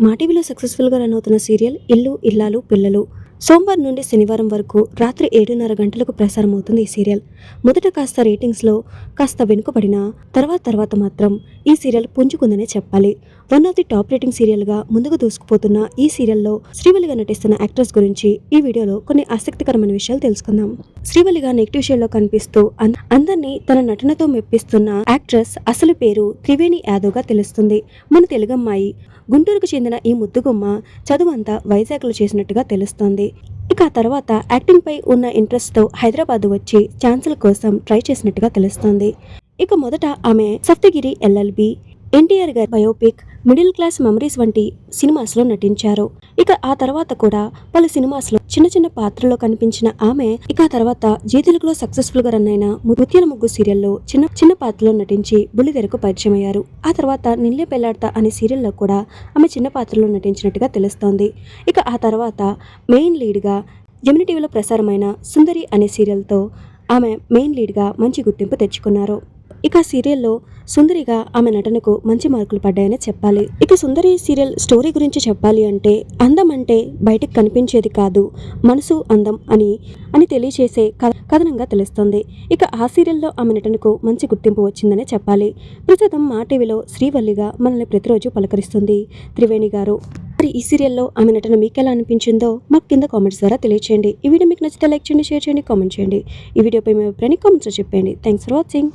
మా టీవీలో సక్సెస్ఫుల్గా రన్ అవుతున్న సీరియల్ ఇల్లు ఇల్లాలు పిల్లలు. సోమవారం నుండి శనివారం వరకు రాత్రి ఏడున్నర గంటలకు ప్రసారం అవుతుంది ఈ సీరియల్ మొదట కాస్త రేటింగ్స్లో కాస్త వెనుకబడిన తర్వాత తర్వాత మాత్రం ఈ సీరియల్ పుంజుకుందనే చెప్పాలి. One of the top rating సీరియల్గా ముందుకు దూసుకుపోతున్న ఈ సీరియల్లో శ్రీవల్లిగా నటిస్తున్న యాక్ట్రెస్ గురించి ఈ వీడియోలో కొన్ని ఆసక్తికరమైన విషయాలు తెలుసుకుందాం. శ్రీవల్లిగా నెగిటివ్ షేడ్లో కనిపిస్తూ అందరినీ తన నటనతో మెప్పిస్తున్న యాక్ట్రెస్ అసలు పేరు త్రివేణి యాదవ్గా తెలుస్తుంది. మన తెలుగమ్మాయి గుంటూరుకు చెందిన ఈ ముద్దుగుమ్మ చదువంతా వైజాగ్లో చేసినట్టుగా తెలుస్తోంది. ఇక ఆ తర్వాత యాక్టింగ్ పై ఉన్న ఇంట్రెస్ట్తో హైదరాబాద్ వచ్చి ఛాన్సల్ కోసం ట్రై చేసినట్టుగా తెలుస్తోంది. ఇక మొదట ఆమె సప్తగిరి ఎల్ఎల్బి ఎన్టీఆర్ గారి బయోపిక్ మిడిల్ క్లాస్ మెమరీస్ వంటి సినిమాస్లో నటించారు. ఇక ఆ తర్వాత కూడా పలు సినిమాస్లో చిన్న చిన్న పాత్రలో కనిపించిన ఆమె ఇక ఆ తర్వాత జీ తెలుగులో సక్సెస్ఫుల్గా రన్ అయిన ముత్యాల ముగ్గు సీరియల్లో చిన్న చిన్న పాత్రలో నటించి బుల్లితెరకు పరిచయం అయ్యారు ఆ తర్వాత నిల్లే పెళ్ళాడతా అనే సీరియల్లో కూడా ఆమె చిన్న పాత్రలో నటించినట్టుగా తెలుస్తోంది. ఇక ఆ తర్వాత మెయిన్ లీడ్గా జమిని టీవీలో ప్రసారమైన సుందరి అనే సీరియల్తో ఆమె మెయిన్ లీడ్గా మంచి గుర్తింపు తెచ్చుకున్నారు. ఇక సీరియల్లో సుందరిగా ఆమె నటనకు మంచి మార్కులు పడ్డాయనే చెప్పాలి. ఇక సుందరి సీరియల్ స్టోరీ గురించి చెప్పాలి అంటే అందం అంటే బయటకు కనిపించేది కాదు మనసు అందం అని అని తెలియచేసే కథ కథనంగా తెలుస్తుంది. ఇక ఆ సీరియల్లో ఆమె నటనకు మంచి గుర్తింపు వచ్చిందనే చెప్పాలి. ప్రస్తుతం మా టీవీలో శ్రీవల్లిగా మనల్ని ప్రతిరోజు పలకరిస్తుంది. త్రివేణి గారు మరి ఈ సీరియల్లో ఆమె నటన మీకు ఎలా అనిపించిందో మాకు కింద కామెంట్స్ ద్వారా తెలియచేయండి. ఈ వీడియో మీకు నచ్చితే లైక్ చేయండి షేర్ చేయండి కామెంట్ చేయండి. ఈ వీడియోపై మీ అభిప్రాయాన్ని కామెంట్స్లో చెప్పండి థ్యాంక్స్ ఫర్ వాచింగ్